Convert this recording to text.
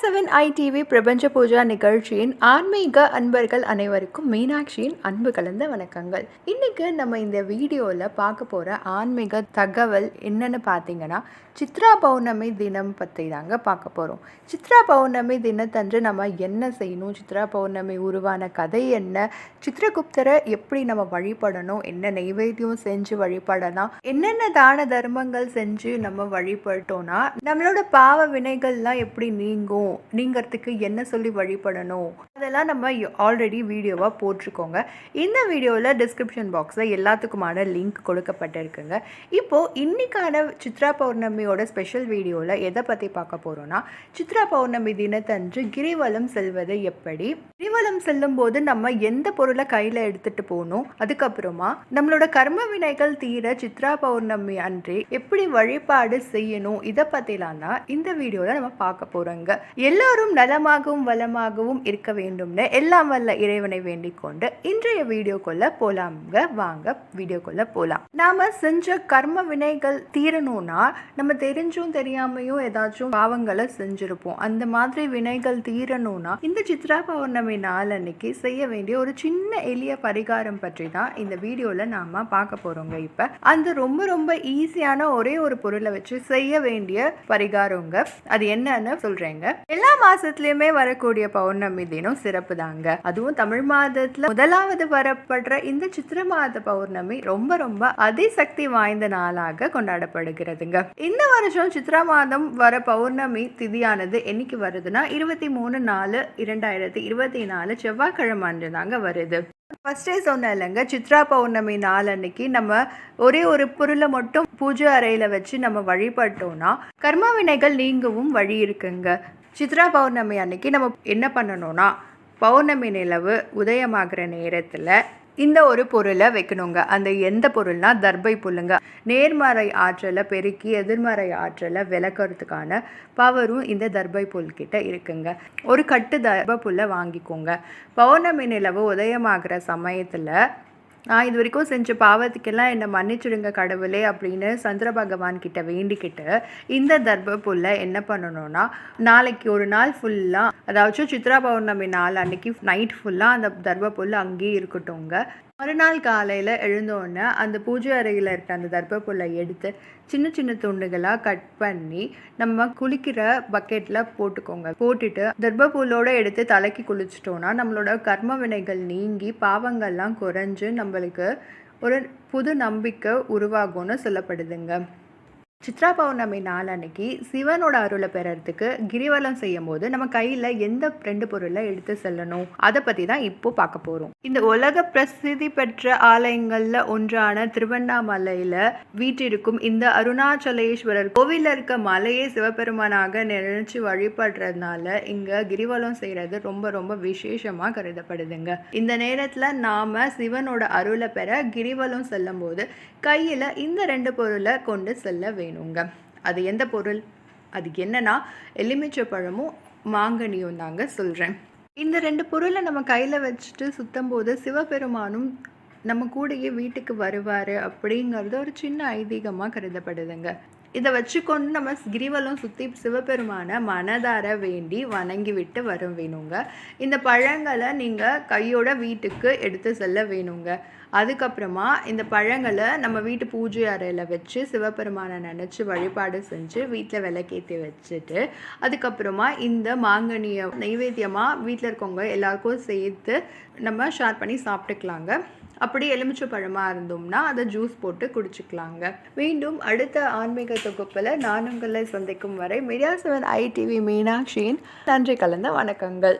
Seven ITV பிரபஞ்ச பூஜா நிகழ்ச்சியின் ஆன்மீக அன்பர்கள் அனைவருக்கும் மீனாட்சியின் அன்பு கலந்த வணக்கங்கள். இன்னைக்கு நம்ம இந்த வீடியோவில் பார்க்க போகிற ஆன்மீக தகவல் என்னன்னு பார்த்தீங்கன்னா சித்ரா பௌர்ணமி தினம் பற்றி தாங்க பார்க்க போகிறோம் சித்ரா பௌர்ணமி தினத்தன்று நம்ம என்ன செய்யணும்? சித்ரா பௌர்ணமி உருவான கதை என்ன? சித்திரகுப்தரை எப்படி நம்ம வழிபடணும்? என்ன நைவேத்தியம் செஞ்சு வழிபடலாம்? என்னென்ன தான தர்மங்கள் செஞ்சு நம்ம வழிபட்டோம்னா நம்மளோட பாவ வினைகள்லாம் எப்படி நீங்கும்? நீங்கிறதுக்கு என்ன சொல்லி வழிபடணும்? அதெல்லாம் நம்ம ஆல்ரெடி வீடியோவாக போட்டிருக்கோங்க. இந்த வீடியோவில் டிஸ்கிரிப்ஷன் பாக்ஸில் எல்லாத்துக்குமான லிங்க் கொடுக்கப்பட்டிருக்குங்க. இப்போது இன்னைக்கான சித்ரா பௌர்ணமியோட ஸ்பெஷல் வீடியோவில் எதை பற்றி பார்க்க போகிறோன்னா சித்ரா பௌர்ணமி தினத்தன்று கிரிவலம் செல்வது எப்படி? கிரிவலம் செல்லும்போது நம்ம எந்த பொருளை கையில் எடுத்துகிட்டு போகணும்? அதுக்கப்புறமா நம்மளோட கர்ம வினைகள் தீர சித்ரா பௌர்ணமி அன்றே எப்படி வழிபாடு செய்யணும்? இதை பற்றிலாம் தான் இந்த வீடியோவில் நம்ம பார்க்க போகிறோங்க எல்லோரும் நலமாகவும் வளமாகவும் இருக்க வேண்டும்னு எல்லாம் வல்ல இறைவனை வேண்டிக் கொண்டு இன்றைய வீடியோக்குள்ள போலாம்ங்க வாங்க வீடியோக்குள்ள போலாம். நாம செஞ்ச கர்ம வினைகள் தீரணும்னா நம்ம தெரிஞ்சும் தெரியாமையும் ஏதாச்சும் பாவங்களை செஞ்சிருப்போம். அந்த மாதிரி வினைகள் தீரணும்னா இந்த சித்ரா பௌர்ணமி நாள் அன்னைக்கு செய்ய வேண்டிய ஒரு சின்ன எளிய பரிகாரம் பற்றி தான் இந்த வீடியோல நாம பார்க்க போறோங்க இப்ப. அந்த ரொம்ப ரொம்ப ஈஸியான ஒரே ஒரு பொருளை வச்சு செய்ய வேண்டிய பரிகாரங்க. அது என்னன்னு சொல்றேங்க. எல்லா மாசத்துலயுமே வரக்கூடிய பௌர்ணமி தினம் சிறப்பு தாங்க அதுவும் தமிழ் மாதத்துல முதலாவது வரப்படுற இந்த சித்திர மாத பௌர்ணமி ரொம்ப ரொம்ப அதிசக்தி வாய்ந்த நாளாக கொண்டாடப்படுகிறதுங்க. இந்த வருஷம் சித்ரா மாதம் வர பௌர்ணமி திதியானது என்னைக்கு வருதுன்னா இருபத்தி மூணு நாலு இரண்டாயிரத்தி இருபத்தி நாலு செவ்வாய்க்கிழமை அன்று தாங்க வருது. ஃபஸ்ட்டே சொன்னேன் இல்லைங்க சித்ரா பௌர்ணமி நாள் அன்னைக்கு நம்ம ஒரே ஒரு பொருளை மட்டும் பூஜை அறையில் வச்சு நம்ம வழிபட்டோம்னா கர்ம வினைகள் நீங்கவும் வழி இருக்குங்க. சித்ரா பௌர்ணமி அன்னைக்கு நம்ம என்ன பண்ணணும்னா பௌர்ணமி நிலவு உதயமாகிற நேரத்தில் இந்த ஒரு பொருளை வைக்கணுங்க. அந்த எந்த பொருள்னால் தர்பை புல்லுங்க. நேர்மறை ஆற்றலை பெருக்கி எதிர்மறை ஆற்றலை விளக்கறதுக்கான பவரும் இந்த தர்பை புல்கிட்ட இருக்குங்க. ஒரு கட்டு தர்ப புல்லை வாங்கிக்கோங்க. பௌர்ணமி நிலவு உதயமாகிற சமயத்தில் நான் இது வரைக்கும் செஞ்ச பாவத்துக்கெல்லாம் என்னை மன்னிச்சிடுங்க கடவுளே அப்படின்னு சந்திர பகவான் கிட்ட வேண்டிக்கிட்டு இந்த தர்ப புல்லை என்ன பண்ணணும்னா நாளைக்கு ஒரு நாள் ஃபுல்லாக அதாச்சும் சித்ரா பௌர்ணமி நாள் அன்னைக்கு நைட் ஃபுல்லாக அந்த தர்ப புல் அங்கேயே இருக்கட்டும்ங்க. மறுநாள் காலையில் எழுந்தோடனே அந்த பூஜை அறையில் இருக்க அந்த தர்ப எடுத்து சின்ன சின்ன துண்டுகளாக கட் பண்ணி நம்ம குளிக்கிற பக்கெட்டில் போட்டுக்கோங்க. போட்டுட்டு தர்ப எடுத்து தலைக்கு குளிச்சிட்டோன்னா நம்மளோட கர்ம வினைகள் நீங்கி பாவங்கள்லாம் குறைஞ்சு நம்மளுக்கு ஒரு புது நம்பிக்கை உருவாகும்னு சொல்லப்படுதுங்க. சித்ரா பௌர்ணமி நாளன்னைக்கு சிவனோட அருளை பெறறதுக்கு கிரிவலம் செய்யும் போது நம்ம கையில் எந்த ரெண்டு பொருளை எடுத்து செல்லணும்? அதை பற்றி தான் இப்போ பார்க்க போகிறோம் இந்த உலக பிரசித்தி பெற்ற ஆலயங்களில் ஒன்றான திருவண்ணாமலையில் வீட்டிருக்கும் இந்த அருணாச்சலேஸ்வரர் கோவிலில் இருக்க மலையே சிவபெருமானாக நினைச்சு வழிபடுறதுனால இங்கே கிரிவலம் செய்கிறது ரொம்ப ரொம்ப விசேஷமாக கருதப்படுதுங்க. இந்த நேரத்தில் நாம் சிவனோட அருளை பெற கிரிவலம் செல்லும் போது கையில் இந்த ரெண்டு பொருளை கொண்டு செல்ல வேண்டும் வேணுங்க அது எந்த பொருள்? அது என்னன்னா எலுமிச்சை பழமும் மாங்கனியும் தாங்க சொல்கிறேன் இந்த ரெண்டு பொருளை நம்ம கையில் வச்சுட்டு சுத்தம் போது சிவபெருமானும் நம்ம கூடயே வீட்டுக்கு வருவார் அப்படிங்கிறது ஒரு சின்ன ஐதீகமாக கருதப்படுதுங்க. இதை வச்சுக்கொண்டு நம்ம கிரிவலம் சுற்றி சிவபெருமானை மனதார வேண்டி வணங்கி விட்டு வர வேணுங்க. இந்த பழங்களை நீங்கள் கையோட வீட்டுக்கு எடுத்து செல்ல வேணுங்க. அதுக்கப்புறமா இந்த பழங்களை நம்ம வீட்டு பூஜை அறையில் வச்சு சிவபெருமானை நினச்சி வழிபாடு செஞ்சு வீட்டில் விளக்கேற்றி வச்சுட்டு அதுக்கப்புறமா இந்த மாங்கனியை நைவேத்தியமாக வீட்டில் இருக்கவங்க எல்லாருக்கும் சேர்த்து நம்ம ஷேர் பண்ணி சாப்பிட்டுக்கலாங்க. அப்படி எலுமிச்சை பழமாக இருந்தோம்னா அதை ஜூஸ் போட்டு குடிச்சுக்கலாங்க. மீண்டும் அடுத்த ஆன்மீக தொகுப்பில் நான் உங்களை சந்திக்கும் வரை மீடியா செவன் ஐடிவி மீனாட்சியின் நன்றி கலந்த வணக்கங்கள்.